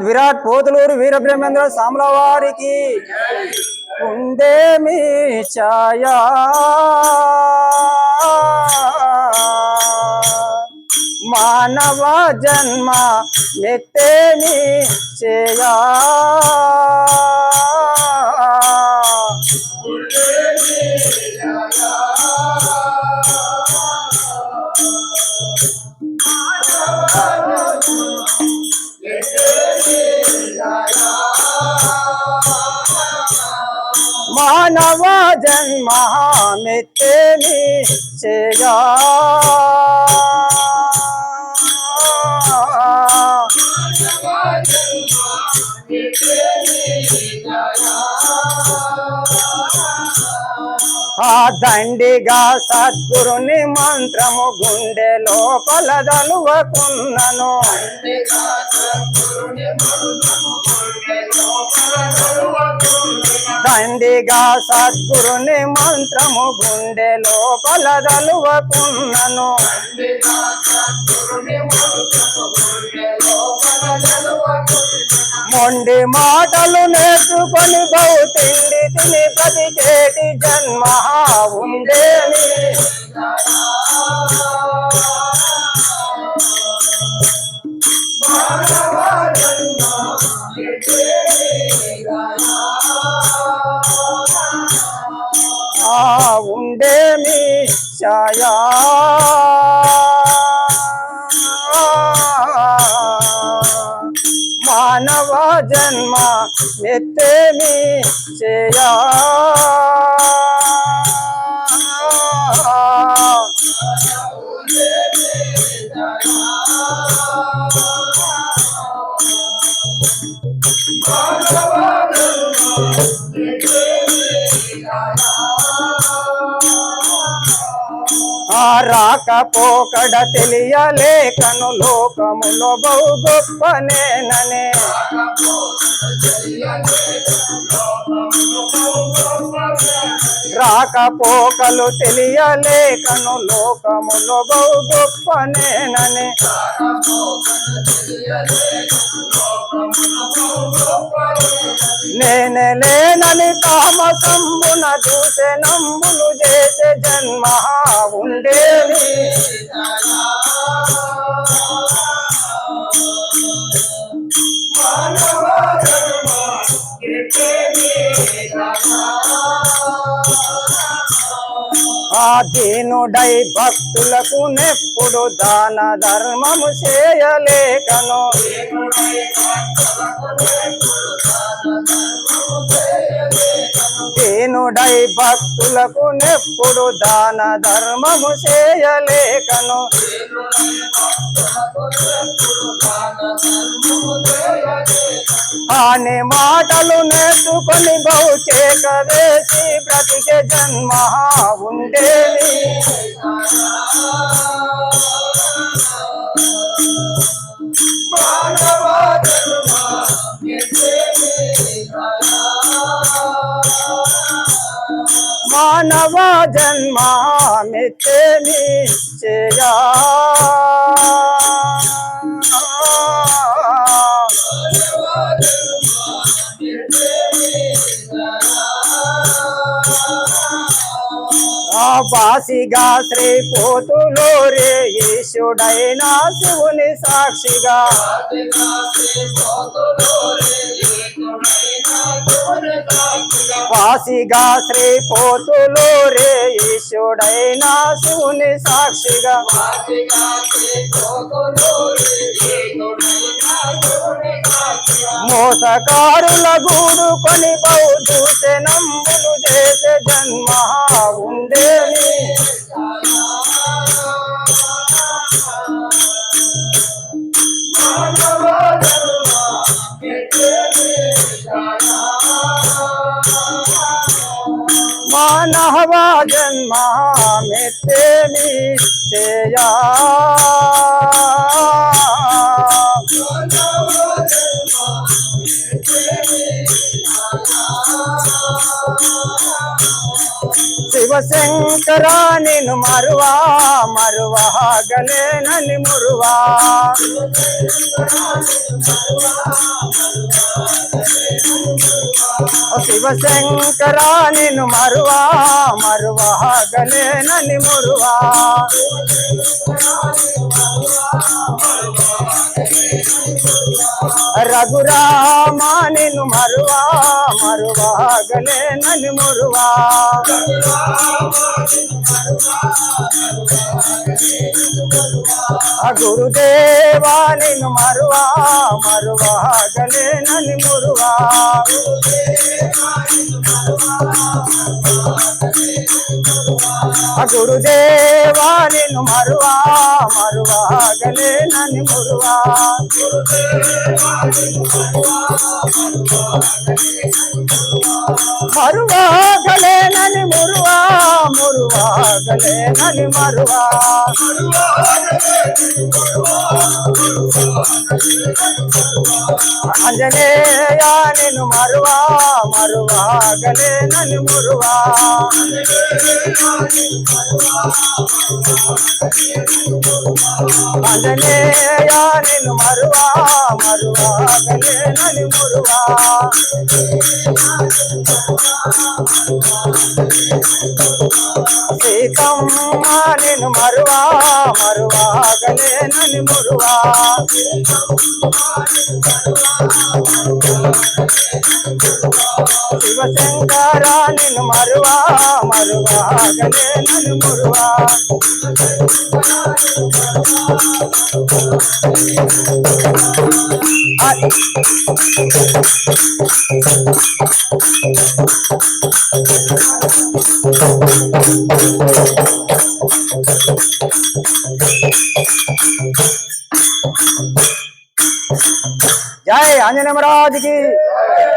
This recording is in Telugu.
విరాట్ పోతులూరు వీరబ్రహ్మేంద్ర సాముల వారికి ఉందేమి ఛాయా మానవ జన్మ మెత్తేమి చేయా Thank you. మానవ జన్మ మెత్తేమి చేయా ఆ దండిగా సద్గురుని మంత్రము గుండె లోపల దలువకున్నను దండిగా సద్గురుని మంత్రము గుండె లోపల దలువకున్నను మొండి మాటలు నేర్చుకొని బహు తిండి తిని చేటి జన్మ ఉండేమి ఆ ఉండేమి ఛాయా మానవ జన్మ మెత్తేమి చేయా ఆ రాకపోకడ తెలియలేకను లోకములో బహు గొప్పనేననే. రాకపోకలు తెలియలేకను లోకములో బహు గొప్పనేననే. నేనే లేనని తామసంబున చూసే నంబులు చేసే జన్మ ఉండే దీనుడై భక్తులకు నెప్పుడు దాన ధర్మము చేయలేకను దీనుడై భక్తులకు నెప్పుడు దాన ధర్మము చేయలేకను. హీనుడై భక్తులకు నెప్పుడు దాన ధర్మము చేయలేకను. అనే మాటలు నేర్చుకొని బహు చేకవేసి బ్రతికే జన్మ ఉండేది. మానవ జన్మ మిత్తేమి చేయా నిశ్చయా బాసిగా శ్రీ పోతులో రే ఈశుడైన శివుని సాక్షిగా. వాసిగా శ్రీ పోతులో రే ఈశుడైన శివుని సాక్షిగా. మోసకారుల గూడు కొని బహు చూసే నంబులు చేసే జన్మ ఉండేది. మానవ జన్మ మెత్తేమి చేయా శివశంకర నిన్ను మరువా మరువాగలేనని మురువా. శివశంకర నిన్ను మరువా మరువాగలేనని మురువా. రఘురామ నేను మరువా మరువాగలే నన్ను మరువా. గురుదేవా నేను మరువా మరువాగలే నన్ను మరువా. గురుదేవా నిన్ను మరువా మరువాగలే నన్ను మురువా. మరువాగలే నన్ను మురువా మురువాగలే నన్ను మరువా. అంజనేయ నేను మరువా మరువాగలే నన్ను మురువా. అంజనేయ నేను మరువా మరువాగలే నన్ను మురువా. సీతమ్మ నేను మరువా మరువాగలే నన్ను మురువా. శివశంకర నిన్ను మరువా మరువాగనే నన్ను మురువా Thank you. जय आंजने महाराज की।